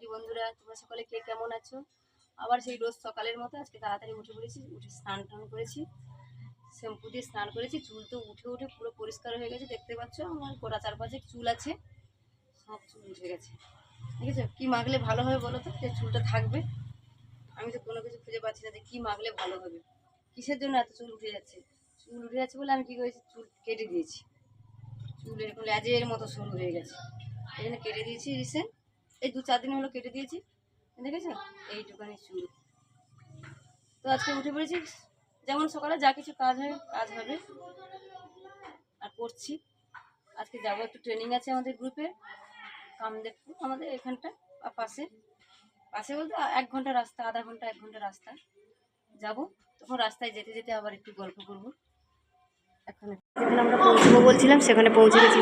বৌদি বন্ধুরা, তোমরা সকলে কে কেমন আছো? আবার সেই রোজ সকালের মতো আজকে তাড়াতাড়ি উঠে পড়েছি, উঠে স্নান টান করেছি। শ্যাম্পু দিয়ে স্নান করেছি, চুল তো উঠে উঠে পুরো পরিষ্কার হয়ে গেছে, দেখতে পাচ্ছ? আমার গোড়া চারপাশে চুল আছে, সব চুল উঠে গেছে। ঠিক আছে কী মাখলে ভালো হবে বলো তো? যে চুলটা থাকবে। আমি তো কোনো কিছু খুঁজে পাচ্ছি না যে কী মাখলে ভালো হবে। কিসের জন্য এত চুল উঠে যাচ্ছে? চুল উঠে যাচ্ছে বলে আমি কী করেছি? চুল কেটে দিয়েছি। চুল এরকম ল্যাজের মতো সরু হয়ে গেছে। এই জন্য কেটে দিয়েছি রিসেন্ট। এই দু চার দিন হলো কেটে দিয়েছি। দেখেছ এইটুখানি চুল তো আজকে উঠে পড়েছি। যেমন সকালে যা কিছু কাজ হয়, কাজ হবে। আর করছি। আজকে যাব একটু ট্রেনিং আছে আমাদের গ্রুপে কামদেবপুর, আমাদের এখানটা পাশে। পাশে বলতে এক ঘণ্টা রাস্তা, আধা ঘণ্টা, এক ঘণ্টা রাস্তা। যাব। তখন রাস্তায় যেতে যেতে আবার একটু গল্প করব। এখন যেখানে আমরা পৌঁছবো বলছিলাম, সেখানে পৌঁছে গেছি।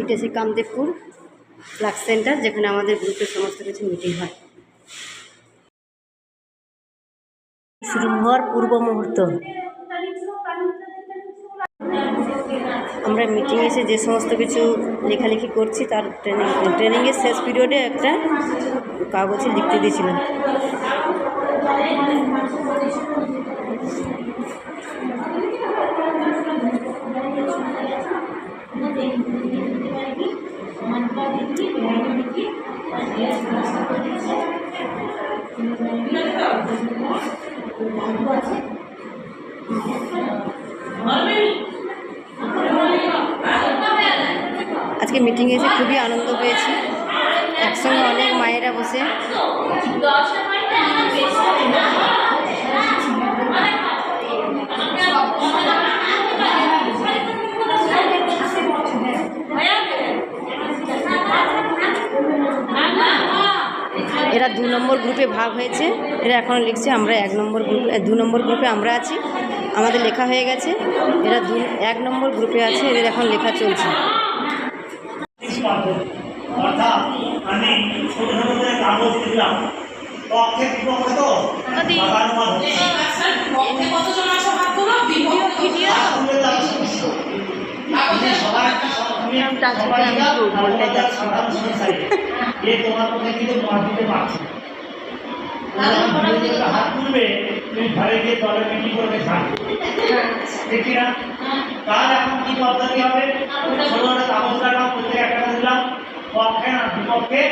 এটা কামদেবপুর ফ্লাক্স সেন্টার যেখানে আমাদের গ্রুপের সমস্ত কিছু মিটিং হয়। শুরু হওয়ার পূর্ব মুহূর্ত। আমরা মিটিং এসে যে সমস্ত কিছু লেখালেখি করছি তার ট্রেনিং ট্রেনিংয়ের শেষ পিরিয়ডে একটা কাগজে লিখতে দিয়েছিলাম। আজকে মিটিংয়ে এসে খুবই আনন্দ পেয়েছি। একসঙ্গে অনেক মায়েরা বসে। নম্বর গ্রুপে ভাগ হয়েছে। এরা এখন লিখছে আমরা এক নম্বর গ্রুপে দু নম্বর গ্রুপে আমরা আছি। আমাদের লেখা হয়ে গেছে। এরা দু এক নম্বর গ্রুপে আছে এদের এখন লেখা চলছে। অর্থাৎ আমি ছোট ছোট হাত তুলবে তুমি ঘরে গিয়ে দলে মিটিং করবে ঠিক না তার এখন কি পদ্ধতি হবে ছোট কাগজ রাখলাম প্রত্যেক একটা করে দিলাম পক্ষে না বিপক্ষে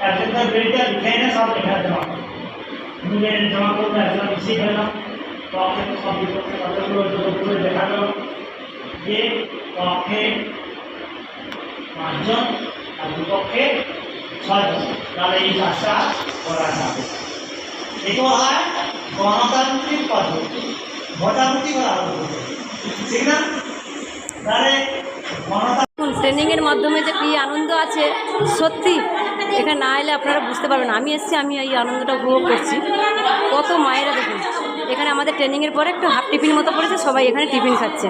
একজন তার এনে সব লেখা দেওয়া মিলে জমা করব মিশিয়ে ফেললাম পক্ষে তো সব বিপক্ষে কতগুলো যতগুলো দেখা যে পক্ষে পাঁচজন আর বিপক্ষে ছয়জন তাহলে এই কাজটা করা যাবে এগুলো হয় গণতান্ত্রিক পদ্ধতি ভোটাভুটি করা হবে ঠিক না? তাহলে গণতান্ত্রিক ট্রেনিংয়ের মাধ্যমে যে কী আনন্দ আছে সত্যি এখানে না এলে আপনারা বুঝতে পারবেন আমি এসেছি আমি এই আনন্দটা উপভোগ করছি। কত মায়েরা দেখুন এখানে আমাদের ট্রেনিংয়ের পরে একটু হাফ টিফিন মতো পড়েছে সবাই এখানে টিফিন খাচ্ছে।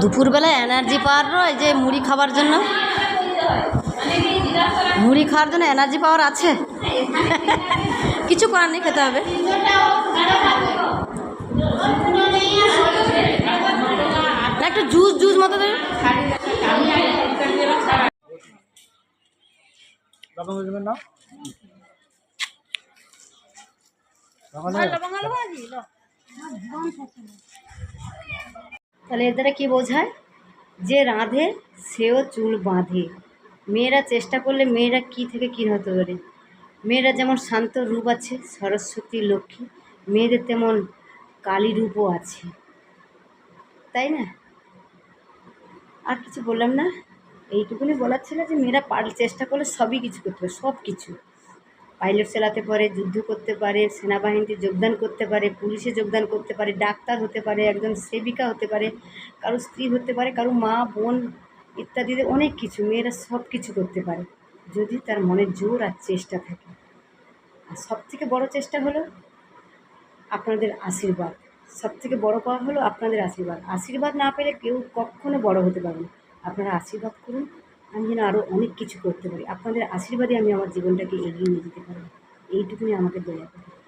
দুপুরবেলা এনার্জি পাওয়ার রয় যে মুড়ি খাবার জন্য। মুড়ি খাওয়ার জন্য এনার্জি পাওয়ার আছে। কিছু করার নেই খেতে হবে। না একটু জুস জুস মতো দেবে। তাহলে এর দ্বারা কী বোঝায়? যে রাঁধে, সেও চুল বাঁধে। মেয়েরা চেষ্টা করলে মেয়েরা কি থেকে কী হতে পারে? মেয়েরা যেমন শান্ত রূপ আছে, সরস্বতী লক্ষ্মী, মেয়েদের তেমন কালী রূপও আছে। তাই না? আর কিছু বললাম না? এইটুকুনি বলার ছিল যে মেয়েরা পার চেষ্টা করলে সবই কিছু করতে পারে সব কিছু পাইলট চালাতে পারে, যুদ্ধ করতে পারে, সেনাবাহিনীতে যোগদান করতে পারে, পুলিশে যোগদান করতে পারে, ডাক্তার হতে পারে, একজন সেবিকা হতে পারে, কারও স্ত্রী হতে পারে, কারও মা, বোন ইত্যাদিতে অনেক কিছু, মেয়েরা সব কিছু করতে পারে, যদি তার মনে জোর আর চেষ্টা থাকে। আর সবথেকে বড় চেষ্টা হলো আপনাদের আশীর্বাদ। সবথেকে বড় পাওয়া হলো আপনাদের আশীর্বাদ। আশীর্বাদ না পেলে কেউ কখনো বড় হতে পারবে আপনারা আশীর্বাদ করুন। আমি যেন আরও অনেক কিছু করতে পারি। আপনাদের আশীর্বাদে আমি আমার জীবনটাকে এগিয়ে নিয়ে যেতে পারি। এইটুকুনি আমাকে দয়া করুন